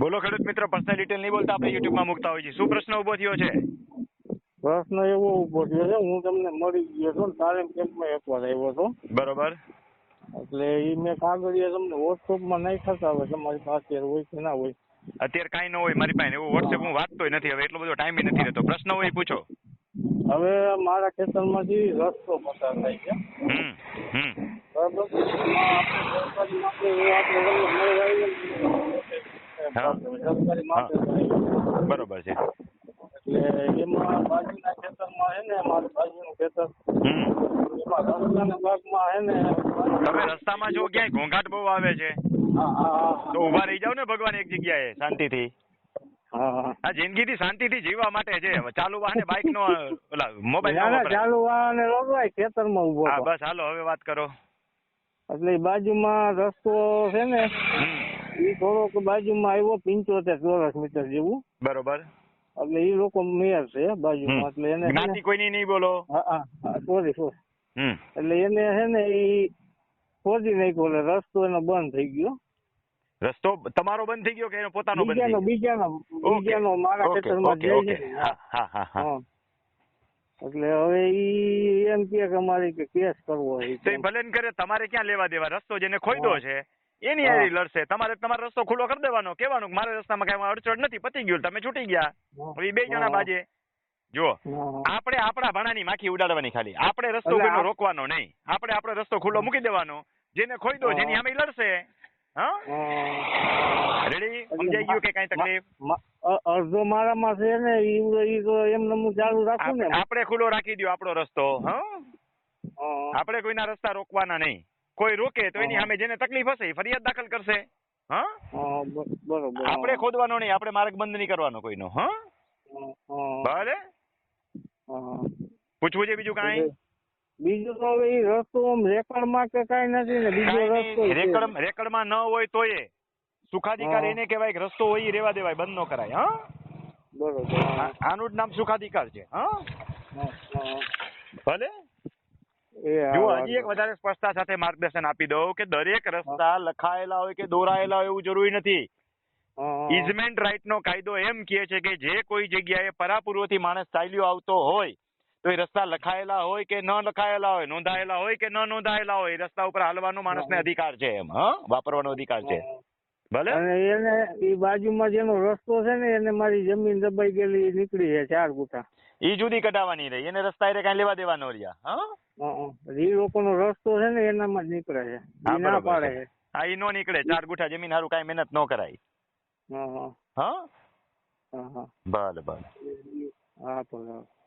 બોલો ખેડૂત મિત્ર પર્સનલ ડિટેલ નહીં બોલતા આપણે યુટ્યુબમાં મૂકતા હોય છે શું પ્રશ્ન ઊભો થયો છે? પ્રશ્ન એવો ઊભો થયો છે હું તમને મળી ગયો છું ને તાલીમ કેમ્પમાં એકવાર આવ્યો છું. બરોબર. એટલે એ મેં કાગળિયા તમને વોટ્સઅપમાં નહીં થતા હોય તમારી પાસે હોય કે ના હોય. અત્યારે કાંઈ ન હોય મારી પાસે એવું વોટ્સએપ હું વાંચતો નથી હવે એટલો બધો ટાઈમ નથી રહેતો. પ્રશ્ન હોય પૂછો. હવે મારા ખેતરમાંથી રસ્તો પસાર થાય છે. હમ હમ. બરાબર? આપણે વળી મળી આવીએ ને હા. સરકારી માટે થાય. બરોબર છે. એટલે એમાં બાજુના ખેતરમાં છે ને મારું બાજુનું ખેતર. એમાં રસ્તાના ભાગમાં છે ને તમે રસ્તામાં જો ક્યાંય ઘોંઘાટ બહુ આવે છે હા હા હા. તો ઊભા રહી જાવ ને ભગવાન એક જગ્યાએ શાંતિથી. હા હા. આ જિંદગીથી શાંતિથી જીવવા માટે છે. ચાલુ વાહને બાઇક નો ઓલા મોબાઈલ. ચાલુ વાહને રોકવાય ખેતરમાં ઊભો હા બસ હાલો હવે વાત કરો. એટલે બાજુમાં રસ્તો છે ને એ થોડોક બાજુમાં આવ્યો પંચોતેર ચોરસ મીટર જેવું. બરોબર. એટલે એ લોકો મેયર છે બાજુમાં. એટલે એને છે જ્ઞાતિ કોઈની નહીં બોલો? હા હા હા સોરી સોરી એટલે એને છે ને એ ખોદી નાખ્યો એટલે રસ્તો એનો બંધ થઈ ગયો. રસ્તો તમારો બંધ થઈ ગયો કે એનો પોતાનો બંધ બીજાનો બીજાનો બીજાનો મારા ખેતરમાં જઈ હા હા હા. એટલે હવે ઈ એમ કે અમારે કે કેસ કરવો હોય તો ભલે કરે તમારે ક્યાં લેવા દેવા? રસ્તો જેને ખોઈદો. છે. એની હા. લડશે. તમારે તમારો રસ્તો ખુલ્લો કરી દેવાનો. કેવાનું મારે રસ્તામાં કઈ અડચણ નથી પતી ગયું તમે છૂટી ગયા. હવે બે જણા. બાજે. જો આપણે આપણા ભાણાની માખી ઉડાડવાની ખાલી. આપણે રસ્તો એટલે રોકવાનો નહીં. આપણે આપણો રસ્તો ખુલ્લો મૂકી દેવાનો. જેને ખોઈ દો જેની સામે લડશે. રેડી સમજાઈ ગયું કે કઈ તકલીફ? અડધો મારામાં છે ને ઈ ઈ તો એમને હું ચાલુ રાખું ને આપણે ખુલ્લો રાખી દો આપણો રસ્તો હા. આપણે કોઈના રસ્તા રોકવાના નહીં. કોઈ રોકે તો એની. સામે જેને તકલીફ હશે એ ફરિયાદ દાખલ કરશે. હા? હા, બરોબર. આપણે ખોદવાનો નહીં આપણે માર્ગ બંધ નહીં કરવાનો કોઈનો હા? ભલે પૂછવું છે બીજું કાંઈ? બીજું તો હવે ઈ રસ્તો આમ માં કે કાંઈ નથી ને બીજો રસ્તો રેકડ રેકડ રેકર્ડમાં ન હોય તોય સુખાધિકાર એને કહેવાય કે રસ્તો હોય એ રેવા દેવાય બંધ ન કરાય હા? બરોબર આનું જ નામ સુખાધિકાર છે હા. ભલે? વાંધો હજી એક વધારે સ્પષ્ટતા સાથે માર્ગદર્શન આપી દઉં કે દરેક રસ્તા લખાયેલા હોય કે દોરાયેલા હોય એવું જરૂરી નથી. ઇઝમેન્ટ રાઇટ નો કાયદો એમ કહે છે કે જે કોઈ જગ્યાએ પરાપૂર્વથી માણસ ચાલ્યો આવતો હોય તો એ રસ્તા લખાયેલા હોય કે ન લખાયેલા હોય નોંધાયેલા હોય કે ન નોંધાયેલા હોય રસ્તા ઉપર હાલવાનો માણસને અધિકાર છે એમ હા? વાપરવાનો અધિકાર છે. ભલે. અને એને એ બાજુમાં જેનો રસ્તો છે ને એને મારી જમીન દબાઈ ગયેલી નીકળી છે ચાર ગુઠા. ઈ જુદી કઢાવવાની રહી. એને રસ્તા એ કઈ લેવા દેવાનો રહ્યા હા? હા, હા. લોકોનો રસ્તો છે ને એનામાં જ નીકળે છે. ના પાડે છે. હા ઈ નો નીકળે. ચાર ગુઠા જમીન હારું કાંઈ મહેનત ન કરાય. હા હા. ભલે ભલે. હા ભલે હમ